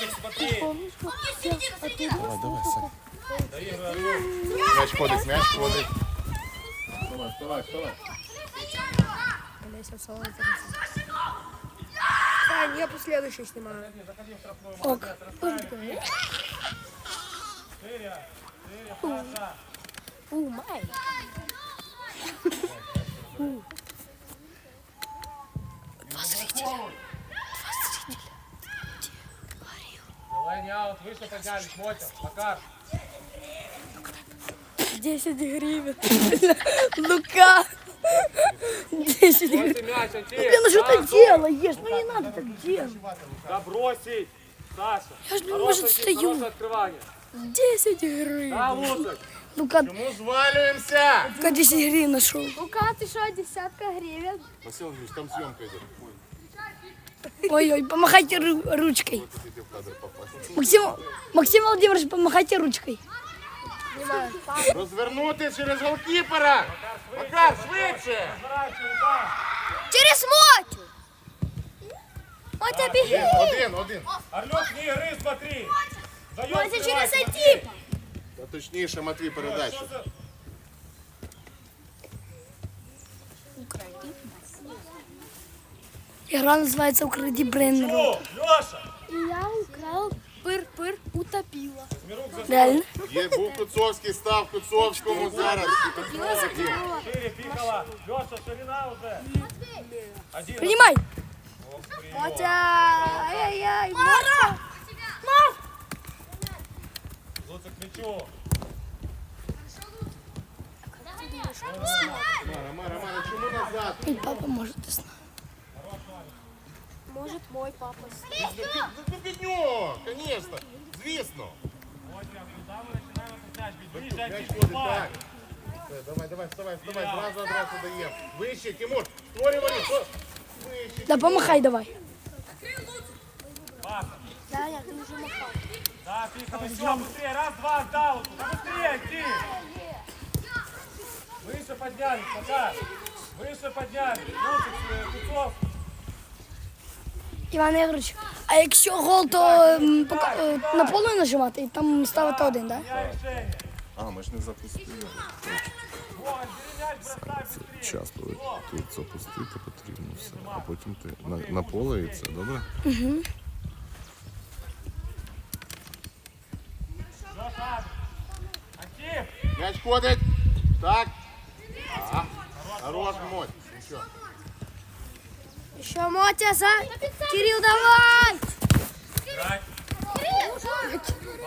Луцик, смотри. Давай, давай, Сань. М'яч ходить, м'яч ходить. Вставай, вставай, вставай. Олеся в салон Сань, я последующий снимаю. Ок. Шире, Паша. У, май. Давай аут, выше поднялись, Мотя. Макар. 10 гривен. Лука. 10 гривен. Антип. Блин, ну что ты делаешь? Ну не надо так делать. Да бросить. Саша. Я ж не может стою. хорошее открывание. 10 Да, гривен. Луцик. Лука, Чому звалюємося? Лука 10 гривен нашел. Лука, ты что, десятка гривен? Василь Андреевич, там зйомка йде. Ой-ой, помахайте ру- ручкой. Хотите в кадр попасть. Максим, Максим Владимирович, помахайте ручкой. Розвернути через голкіпера. Макар, швидше. Разворачивай, да. Через Мотю! Мотя, беги! Один, один. Орлек, не игры, смотри. Вдвоем Мотя через открывай, Антипа! Та точніше, Матвій, передачу. Игра называется «Укради Бреннер». О, Леша. И я украл пыр-пыр, утопила. Реально? Є був Куцовський, став Куцовському зараз. шире, пикала. Леша, ширина уже. Один. Принимай. Мотя! Ай-яй-яй! Мотя! Мар! Луцик к мячу. Мара, Мара, Мара, чому назад? И папа может и с нами. Может, мой папа. Ну під нього, звісно. Звісно. Вот я, куда мы начинаем этот мяч бить? Ближе, М'яч Антип, ходить, давай. так. Все, Давай, давай, вставай, вставай, зразу, одразу даємо. Вище, Тимур, створювали. Вище. Да помахай давай. Паса. Да, я ты уже махал. Да, пикала, все, быстрее, раз, два, отдал. Да быстрее, Антип. Выше поднялись, пока. Выше поднялись. Луцик, э, Куцов. Іван Ігорович, а якщо гол, то ем, пока- е, на поле нажимати і там ставити один, так? Да? А, ми ж не запустили. Час тут запустити потрібно все, а потім ти на, на поле і це, добре? М'яч ходить. Так. Хорош, моть. Нічого. Еще Мотя за... Кирилл, давай! Играть.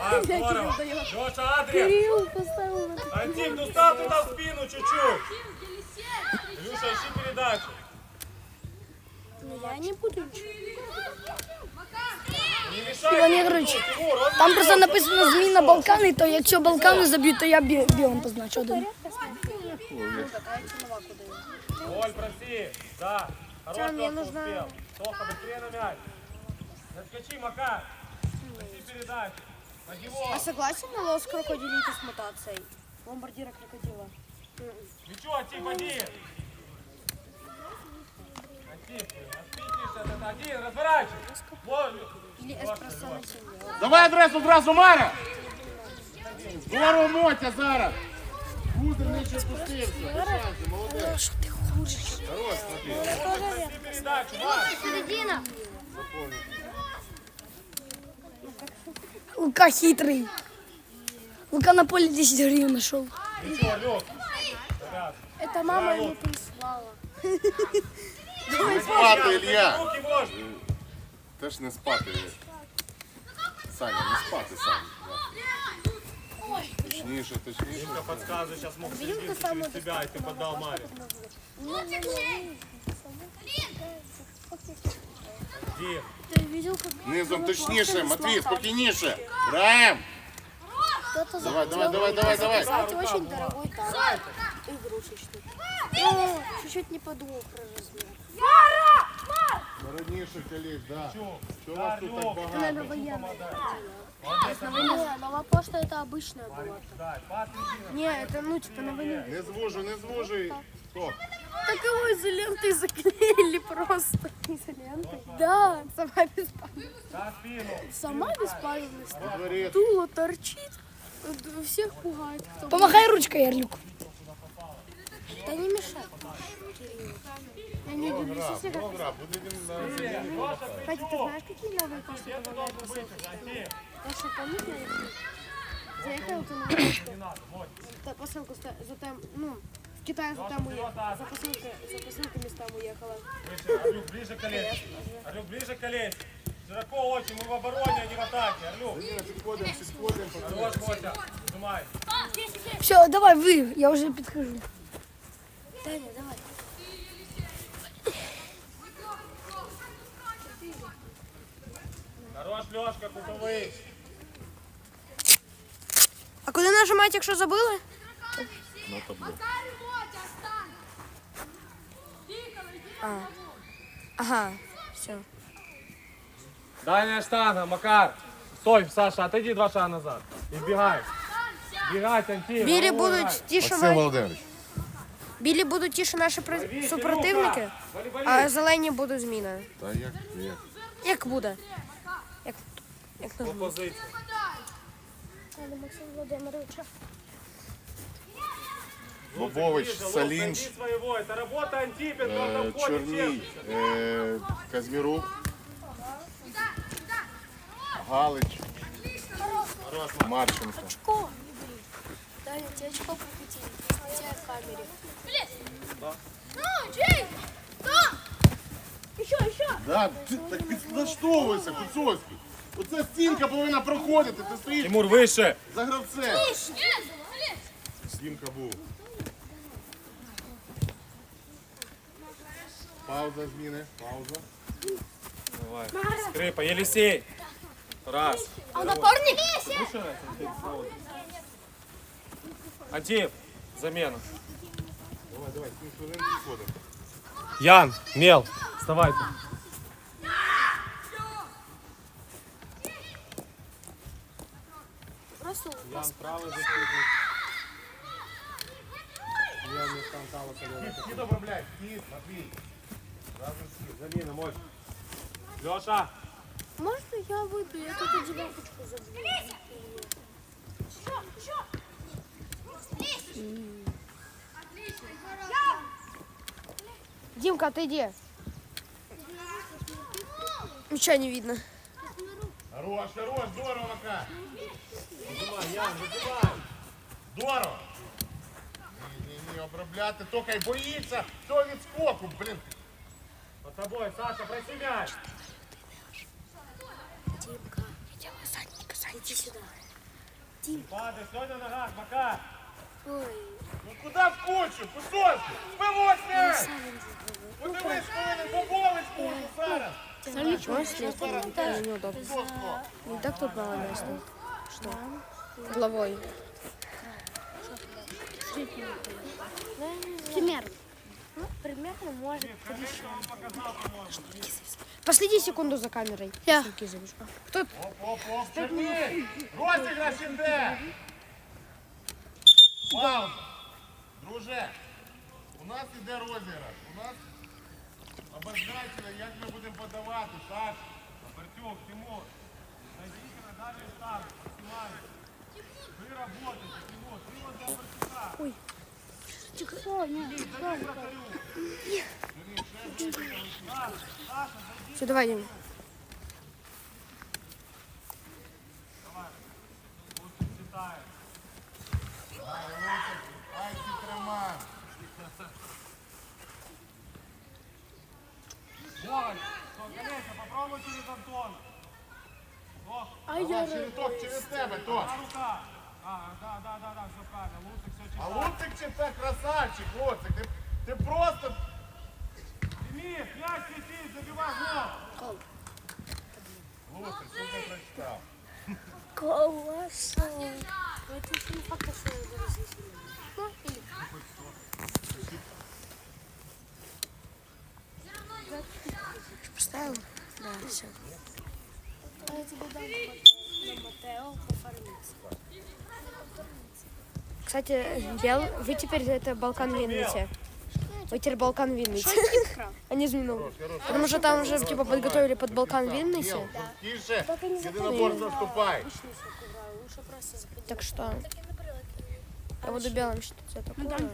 А, здорово. Леша, Адриан. Кирилл поставил на... Антип, ну став туда в спину чуть-чуть. Илюша, ищи передачу. Ну, я не буду ничего. Не мешай. Іван Ігорович, Тимур, он там просто написано зміна Балкани, то якщо Балкани заб'ють, то я бі- білим позначу один. Оль, проси. Да. Хорош, мне нужно- успел. Тоха, быстрее на мяч. Отскочи, Макар. Ищи передачу. На него. А согласен на лос крокодилита с мутацией? Бомбардира крокодила. Мячу, Антип, один. Антип, отпитишь этот один, разворачивай. Вот. Или эспрессо на семье. Давай адресу одразу, Мара! Здорово, Мотя, зараз! Гудер. Без шансів, молодець. Хорош, Матвій. Ищи передачу, Макс. Середина! Лука хитрий. Лука на полі 10 гривень знайшов. Ничего, Лёх. Ребят, Это мама ему прислала. Не спати, Ілля. руки можно. Теж не спати. Саня, не спати, Саня. Точніше, точніше. Подсказывай, сейчас мог серединку через тебя, и ты подал Маре. Дим, Ты видел, как Низом точніше, Матвій, спокійніше. Граєм. кто-то Давай, давай, давай, давай, давай. Кстати, очень дорогой танк. Игрушечный. Ну, чуть-чуть не подумал про размер. Раніше колись, да. Чё? Що у вас тут так багато? Наверное, военная. Молодец, Не, нова почта это обычная была. Не, это ну типа на войне. Не звужуй, не звужуй. Стоп. Так его изолентой заклеили просто. Изолентой? Да. Сама спину. Сама дворе. Туло торчит. Всех пугает. Кто... Помахай ручкой, Ярлюку. Да не мешай. Я не люблю на Кстати, ты знаешь, какие новые добавляют в посылку? Я что, помнишь, я заехала ты на почту. Та посылку ста- за тем, ну, в Китай за там уехала. За посылкой, за посылками с там уехала. Выше, Орлюк, ближе к колесу. Орлюк, ближе к колесу. Широко очень, мы в обороне, а не в атаке. Орлюк, Підходимо, підходимо. хорош, Мотя. Сжимай. Все, давай, вы, я уже подхожу. Таня, давай. Хорош, Лешка, кутовий. А куди нажимати, якщо забыли? На табло. Ага, все. Дальняя штанга, Макар. Стой, Саша, отойди два шага назад. И бегай. Бегать, Антин. Білі головой будуть грай. ті, що Максим ми... Володимирович. Білі будуть ті, що наші при- Лови, супротивники, Кирюха. Вали, вали. а зелені будуть зміна. Та як? Як? Як буде? Як, як По назву? позиції. Максим Владимировича. Бобович, Лучик, Лук, Салінж, найди своего. Это работа Антипин, но е, там входит Чорній, е, Казмірук, Галич, Марченко. Очко. Таня, тебе очко прикатили. На тебе в камере. Да, ти так підлаштовуйся, Куцовський. Оця стінка повинна проходити, ти стоїш Тимур, выше. за гравцем. Стінка був. Пауза зміни, пауза. Давай. Скрипа, Елисей. Раз. А напарник? Антип, замена. Давай, давай, 7 хвилин підходимо. Ян, Мел, вставайте. Просто Ян, правый защитник. Ян, не стантала Кіт обробляй, кіт, Матвій. Разом з кіт. Замена, мощь. Леша, Можно я выйду? Я тут одинокочку забью. Димка, отойди. Ничего не видно. Хорош, хорош, здорово, Мака. Визивай, Ян, визивай. Здорово. Ні, ні, ні, обробляти, тільки боїться цього відскоку, блін. под тобой, Саша, проси мяч. Димка, я делаю задника, иди сюда. Падай, стой на ногах, Макар. Ой, Ну куди в кучу? Кусочки! Спилось м'яч! сам он забыл. Подивись, повинен бобовець кучу зараз! Ничего, слишком неудобно. Жорстко! Не так тут мало места. Что? Головой. Пример. Ну, примерно может Последи секунду за камерой. Я. Кто? Оп-оп-оп, Черній! Розіграш іде! Пауза! Друже, у нас іде розіграш. У нас обозначено, як ми будемо подавати, Саш. Артем, Тимур. Найдите на дальний старт. Ты вот для Барсука. Все, давай, Дим. Давай, через ток, через тебе, рука. А, да, да, да, да, все правильно. Лучше все А читает. Луцик чи це красавчик, Луцик, ти, ти просто... Демид, мяч летит, забивай гол. Луцик, що ти прочитав? Колоса. Это еще не факт, что я выразился. Ну, или... Поставил? Да, все. А я тебе дам Матео. Кстати, Бел, вы теперь это Балкан Винните. Ветер Балкан Винницы. Они изменили. Потому что там уже типа подготовили под Балкан Винницы. Так что я буду белым что-то Ну, такое.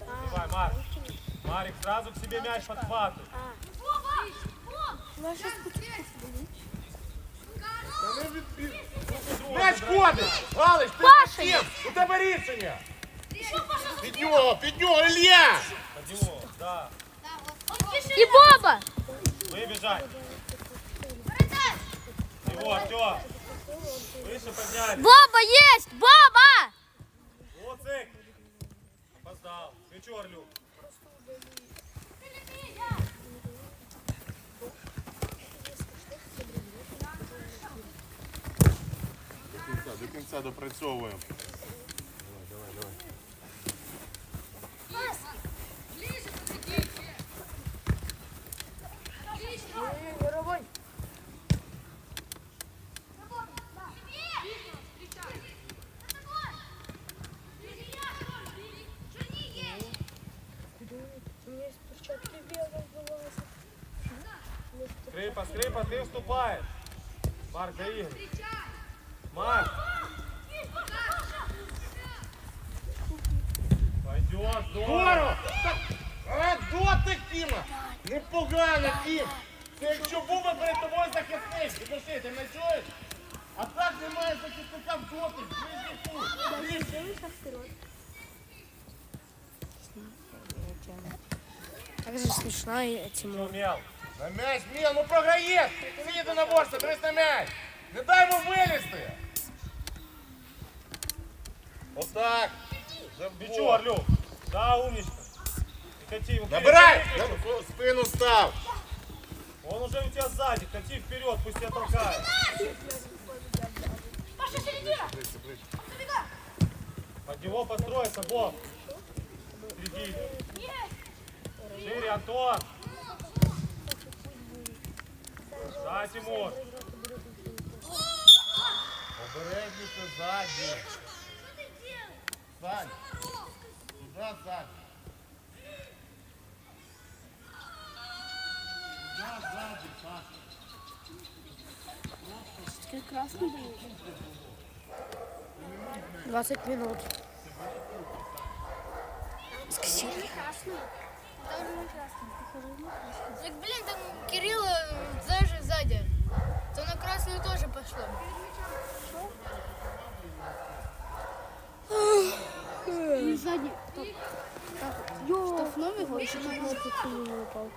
Давай, Марк. Марик, сразу к себе мяч подхватывай. М'яч ходить! Галич, ти під ким? У тебе рішення! Під нього, під нього, Ілля! Подниму, да. І Боба! Выбежать. Его, Артем. Выше подняли. Боба є! Боба! Луцик. Опоздал. Свечу, Орлюк. До кінця, до кінця допрацьовуємо. Давай, давай, давай. Скрипа, скрипа, ты вступаешь. Марк, до игры. Непогано, Тім! Це якщо Буба перед тобою захисник, Підпиши, ти не чуєш? А так немає захисника в дотик, ближній кут. Ближній. Так же смешно и Тимур. Сумел. На м'яч, Міл, ну програєш! Ти єдиноборство, дивись на м'яч! Не дай йому вилізти! Отак! Мячу, Орлюк. Да, умничка. И кати его. Набирай! вперед. На спину став! Он уже у тебя сзади. Кати вперед, пусть тебя толкает. Под него построится, Боб. Впереди. Шире, Антон. Да, Тимур. Обережніше ззаді! Сань! Туди ззаді! Саша! 20 минут. Так, блин, там Кирилла даже сзади. То на красную тоже пошло. Сзади. Штрафной выиграл, еще на упал.